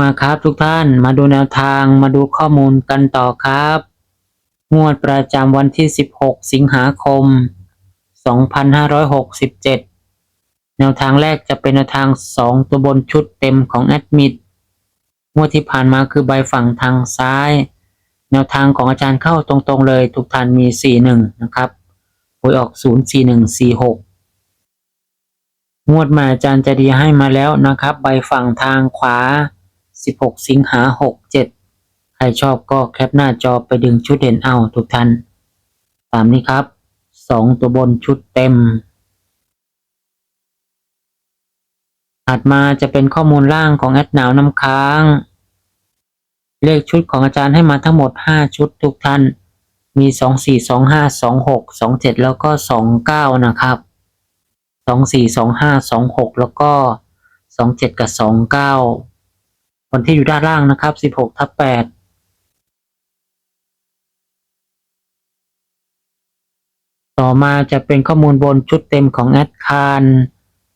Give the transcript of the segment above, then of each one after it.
มาครับทุกท่านมาดูแนวทางมาดูข้อมูลกันต่อครับ งวดประจำวันที่ 16 สิงหาคม 2567 แนวทางแรกจะเป็นแนวทาง 2 ตัวบนชุดเต็มของแอดมิดงวดที่ผ่านมาคือใบฝั่งทางซ้าย แนวทางของอาจารย์เข้าตรงๆเลย ทุกท่านมี 41 นะครับหวยออก 04146งวดมาอาจารย์จะดีให้มาแล้วนะครับ ใบฝั่งทางขวา 16 สิงหา 67 ใครชอบก็แคปหน้าจอไปดึงชุดเด่นเอาทุกท่าน ตามนี้ครับ 2 ตัวบนชุดเต็ม ถัดมาจะเป็นข้อมูลล่างของแอดหนาวน้ำค้าง เลขชุดของอาจารย์ให้มาทั้งหมด 5 ชุดทุกท่าน มี 24 25 26 27 แล้วก็ 29 นะครับ24 25 26แล้วก็27กับ คนที่อยู่ด้านล่างนะครับ16ทับ8ต่อมาจะเป็นข้อมูลบนชุดเต็มของแอดคาร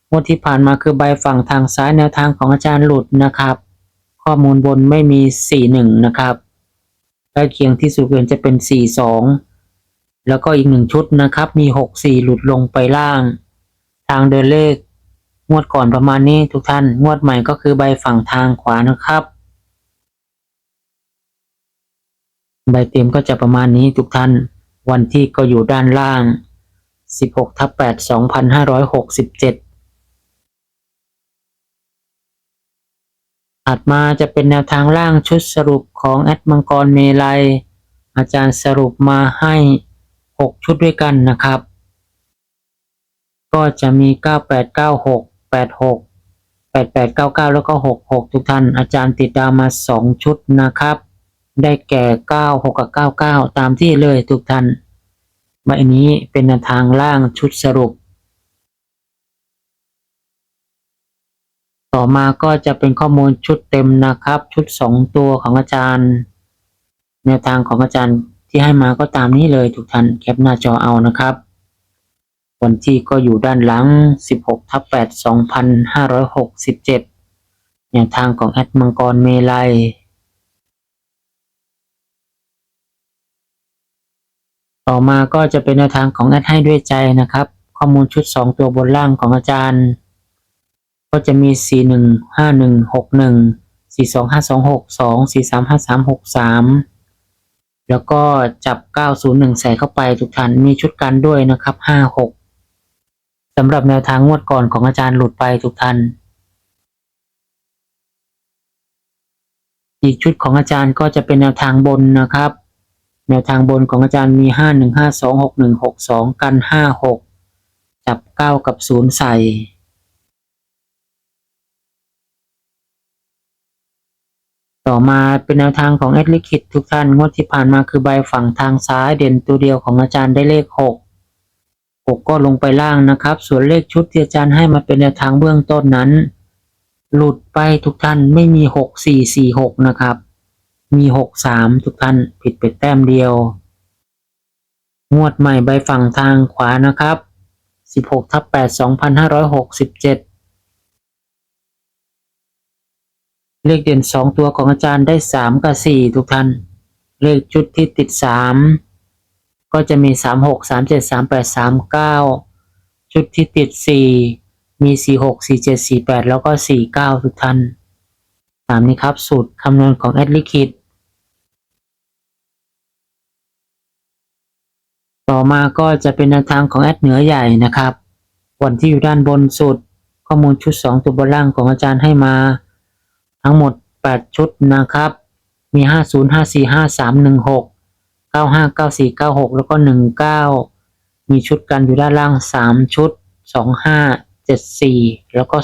งวดที่ผ่านมาคือใบฝั่งทางซ้ายแนวทางของอาจารย์หลุดนะครับ ข้อมูลบนไม่มี 41 นะครับใกล้เคียงที่สุดเวนจะเป็น 42 แล้วก็อีกหนึ่งชุดนะครับ มี 64 หลุดลงไปล่าง ทางเดินเลข งวดก่อนประมาณนี้ทุกท่าน งวดใหม่ก็คือใบฝั่งทางขวานะครับ ใบเต็มก็จะประมาณนี้ทุกท่าน วันที่ก็อยู่ด้านล่าง 16ทับ8 2567ถัดมาจะเป็นแนวทางล่างชุดสรุปของแอดมังกรเมลัย อาจารย์สรุปมาให้ 6 ชุดด้วยกันนะครับ ก็จะมี 9896 86 8899แปดเก้าเก้าแล้วก็66ทุกท่านอาจารย์ติดดาวมา2ชุดนะครับ ได้แก่96กับ99ตามที่เลยทุกท่านใบนี้เป็นแนวทางล่างชุดสรุป ต่อมาก็จะเป็นข้อมูลชุดเต็มนะครับ ชุด2ตัวของอาจารย์ แนวทางของอาจารย์ที่ให้มาก็ตามนี้เลยทุกท่านแคปหน้าจอเอานะครับ วันที่ก็อยู่ด้านหลัง 16ทับ8 2567แนวทางของแอดมังกรเมลัย ต่อมาก็จะเป็นแนวทางของแอดให้ด้วยใจนะครับ ข้อมูลชุด 2 ตัวบนล่างของอาจารย์ ก็จะมี 4 1 5 1 6 1 4 2 5 2 6 2 4 3 5 3 6 3 แล้วก็จับ 901 ใส่เข้าไปทุกท่านมีชุดกันด้วยนะครับ 5 6 สำหรับแนวทางงวดก่อนของอาจารย์หลุดไปทุกท่าน อีกชุดของอาจารย์ก็จะเป็นแนวทางบนนะครับ แนวทางบนของอาจารย์มี 5 1 5 2 6 1 6 2 กัน 5 6 จับ 9 กับ 0 ใส่ ต่อมาเป็นแนวทางของแอดลิคิดทุกท่านงวดที่ผ่านมาคือใบฝั่งทางซ้ายเด่นตัวเดียวของอาจารย์ได้เลข 6 6 ก็ลงไปล่างนะครับ ส่วนเลขชุดที่อาจารย์ให้มาเป็นแนวทางเบื้องต้นนั้น หลุดไปทุกท่านไม่มี 6 4 4 6 นะครับ มีหกสามทุกท่านผิดไปแต้มเดียว งวดใหม่ใบฝั่งทางขวานะครับสิบหกทับแปดสองพันห้าร้อยหกสิบเจ็ดเลขเด่นสองตัวของอาจารย์ได้สามกับสี่ทุกท่าน เลขชุดที่ติดสาม ก็จะมีสามหกสามเจ็ดสามแปดสามเก้าชุดที่ติดสี่มีสี่หกสี่เจ็ดสี่แปดแล้วก็สี่เก้าทุกท่านตามนี้ครับสูตรคำนวณของแอดลิคิดต่อมาก็จะเป็นแนวทางของแอดเหนือใหญ่นะครับวันที่อยู่ด้านบนสุด ข้อมูลชุด 2 ตัวบนล่างของอาจารย์ให้มา ทั้งหมด 8 ชุดนะครับ มี 50 54 53 16 95 94 96แล้วก็19มีชุดกันอยู่ด้านล่าง3ชุด25 74แล้วก็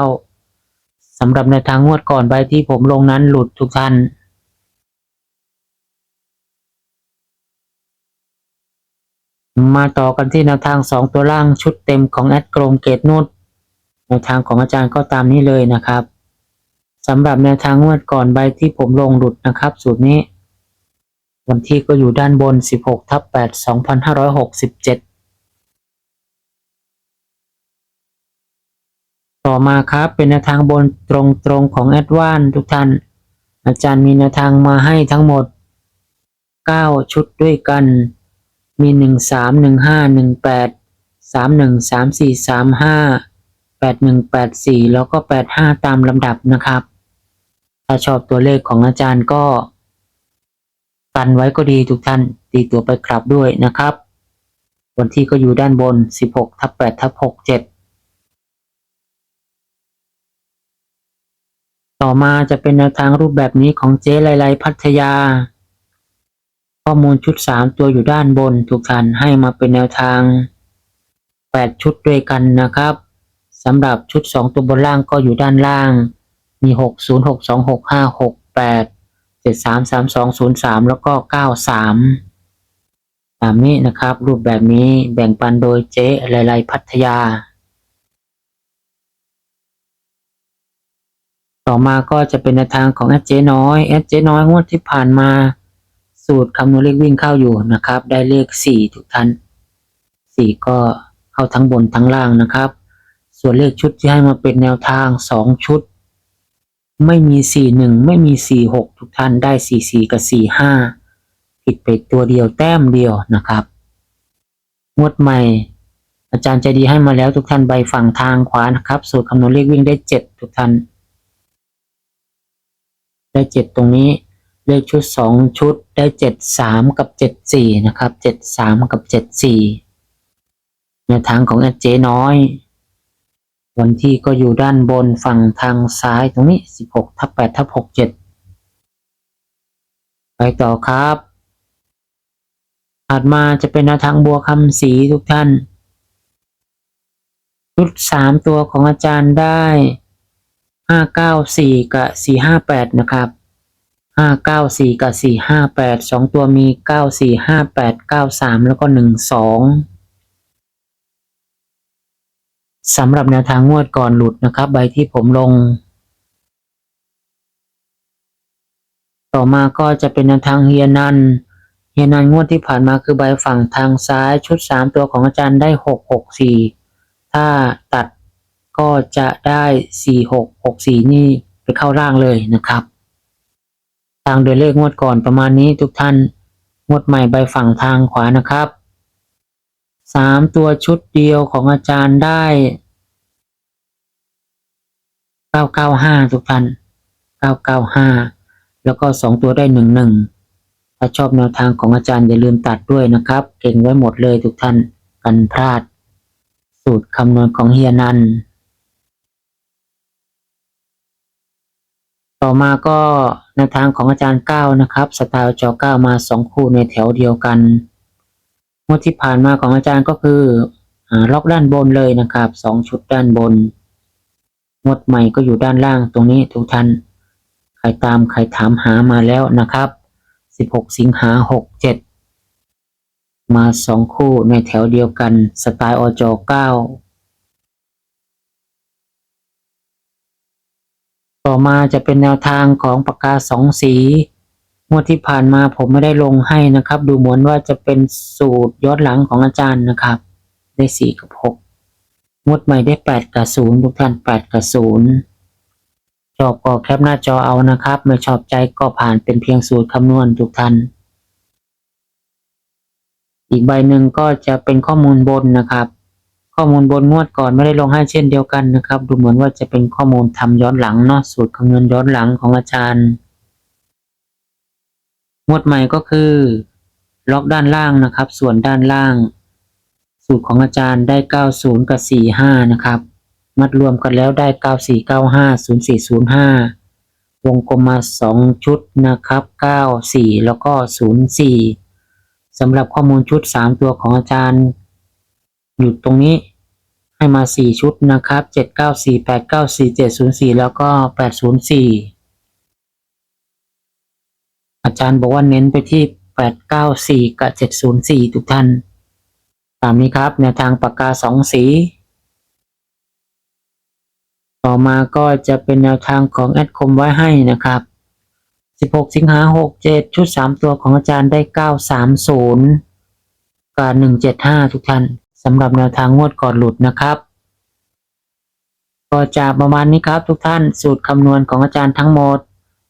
29สำหรับในวทางงวดก่อนใบที่ผมลงนั้นหลุดทุกท่านมาต่อกันที่แนวทางสองตัวล่างชุดเต็มของแอดกรมเกตนุชแนวทางของอาจารย์ก็ตามนี้เลยนะครับสำหรับแนวทางงวดก่อนใบที่ผมลงหลุดนะครับ สูตรนี้ วันที่ก็อยู่ด้านบน 16ทับ8 2567 ต่อมาครับเป็นแนวทางบนตรงๆของแอดวานทุกท่าน อาจารย์มีแนวทางมาให้ทั้งหมด 9 ชุดด้วยกัน มี 1 3 1 5 1 8 3 1 3 4 3 5 8 1 8 4 แล้วก็ 8 5 ตามลำดับนะครับ ถ้าชอบตัวเลขของอาจารย์ก็ กันไว้ก็ดีทุกท่านตีตัวไปกลับด้วยนะครับ วันที่ก็อยู่ด้านบน 16ทับ8ทับ6 7 ต่อมาจะเป็นแนวทางรูปแบบนี้ของเจ๊ไลไลพัทยา ข้อมูลชุด 3 ตัวอยู่ด้านบนทุกท่านให้มาเป็นแนวทาง 8 ชุดด้วยกันนะครับสำหรับชุด 2 ตัวบนล่างก็อยู่ด้านล่าง มี 6 0 6 2 6 5 6 8 7 3 3 2 0 3แล้วก็93ตามนี้นะครับ รูปแบบนี้แบ่งปันโดยเจ๊ไลไลพัทยา ต่อมาก็จะเป็นแนวทางของแอดเจน้อยแอดเจน้อยงวดที่ผ่านมา สูตรคำนวณเลขวิ่งเข้าอยู่นะครับ ได้เลขสี่ทุกท่านสี่ก็เข้าทั้งบนทั้งล่างนะครับ ส่วนเลขชุดที่ให้มาเป็นแนวทางสองชุด ไม่มีสี่หนึ่งไม่มีสี่หกทุกท่านได้สี่สี่กับสี่ห้าผิดไปตัวเดียวแต้มเดียวนะครับงวดใหม่ อาจารย์ใจดีให้มาแล้วทุกท่านใบฝั่งทางขวานะครับ สูตรคำนวณเลขวิ่งได้เจ็ดทุกท่าน ได้เจ็ดตรงนี้เลขชุดสองชุดได้เจ็ดสามกับเจ็ดสี่นะครับเจ็ดสามกับเจ็ดสี่แนวทางของอดเจน้อย วันที่ก็อยู่ด้านบนฝั่งทางซ้ายตรงนี้สิบหกทับแปดทับหกเจ็ดไปต่อครับ ถัดมาจะเป็นแนวทางบัวคำสีทุกท่านชุดสามตัวของอาจารย์ได้ห้าเก้าสี่กับสี่ห้าแปดนะครับห้าเก้าสี่กับสี่ห้าแปดสองตัวมีเก้าสี่ห้าแปดเก้าสามแล้วก็หนึ่งสอง สำหรับแนวทางงวดก่อนหลุดนะครับ ใบที่ผมลง ต่อมาก็จะเป็นแนวทางเฮียนันเฮียนันงวดที่ผ่านมาคือใบฝั่งทางซ้ายชุดสามตัวของอาจารย์ได้หกหกสี่ถ้าตัดก็จะได้สี่หกหกสี่นี่ไปเข้าร่างเลยนะครับ ทางโดยเลขงวดก่อนประมาณนี้ทุกท่านงวดใหม่ใบฝั่งทางขวานะครับ สามตัวชุดเดียวของอาจารย์ได้เก้าเก้าห้าทุกท่านเก้าเก้าห้าแล้วก็สองตัวได้หนึ่งหนึ่งถ้าชอบแนวทางของอาจารย์อย่าลืมตัดด้วยนะครับ เก่งไว้หมดเลยทุกท่านกันพลาด สูตรคำนวณของเฮียนัน ต่อมาก็แนวทางของอาจารย์เก้านะครับ สไตล์จอเก้ามาสองคู่ในแถวเดียวกัน งวดที่ผ่านมาของอาจารย์ก็คืออล็อกด้านบนเลยนะครับสองชุดด้านบนงวดใหม่ก็อยู่ด้านล่างตรงนี้ทุกท่านใครตามใครถามหามาแล้วนะครับสิบหกสิงหาหกเจ็ดมาสองคู่ในแถวเดียวกันสไตล์อจเก้าต่อมาจะเป็นแนวทางของปากกาสองสี งวดที่ผ่านมาผมไม่ได้ลงให้นะครับ ดูเหมือนว่าจะเป็นสูตรย้อนหลังของอาจารย์นะครับ ได้สี่กับหกงวดใหม่ได้แปดกับศูนย์ทุกท่านแปดกับศูนย์ชอบก็แคปหน้าจอเอานะครับ ไม่ชอบใจก็ผ่านเป็นเพียงสูตรคำนวณทุกท่านอีกใบหนึ่งก็จะเป็นข้อมูลบนนะครับ ข้อมูลบนงวดก่อนไม่ได้ลงให้เช่นเดียวกันนะครับ ดูเหมือนว่าจะเป็นข้อมูลทำย้อนหลังเนาะสูตรคำนวณย้อนหลังของอาจารย์ งวดใหม่ก็คือ ล็อกด้านล่างนะครับ ส่วนด้านล่าง สูตรของอาจารย์ได้ 90 กับ 45 นะครับ มัดรวมกันแล้วได้ 9495 0405 วงกลมมา 2 ชุดนะครับ 94 แล้วก็ 04 สำหรับข้อมูลชุด 3 ตัวของอาจารย์ อยู่ตรงนี้ให้มาสี่ชุดนะครับเจ็ดเก้าสี่แล้วก็แปดศูนย์สี่ อาจารย์บอกว่าเน้นไปที่แปดเก้าสี่กับเจ็ดศูนย์สี่ทุกท่าน ตามนี้ครับแนวทางปากกาสองสี ต่อมาก็จะเป็นแนวทางของแอดคมไว้ให้นะครับ 16 สิงหา 67 ชุด 3 ตัวของอาจารย์ได้ 930 กับ 175 ทุกท่านสำหรับแนวทางงวดก่อนหลุดนะครับก็จะประมาณนี้ครับทุกท่านสูตรคำนวณของอาจารย์ทั้งหมด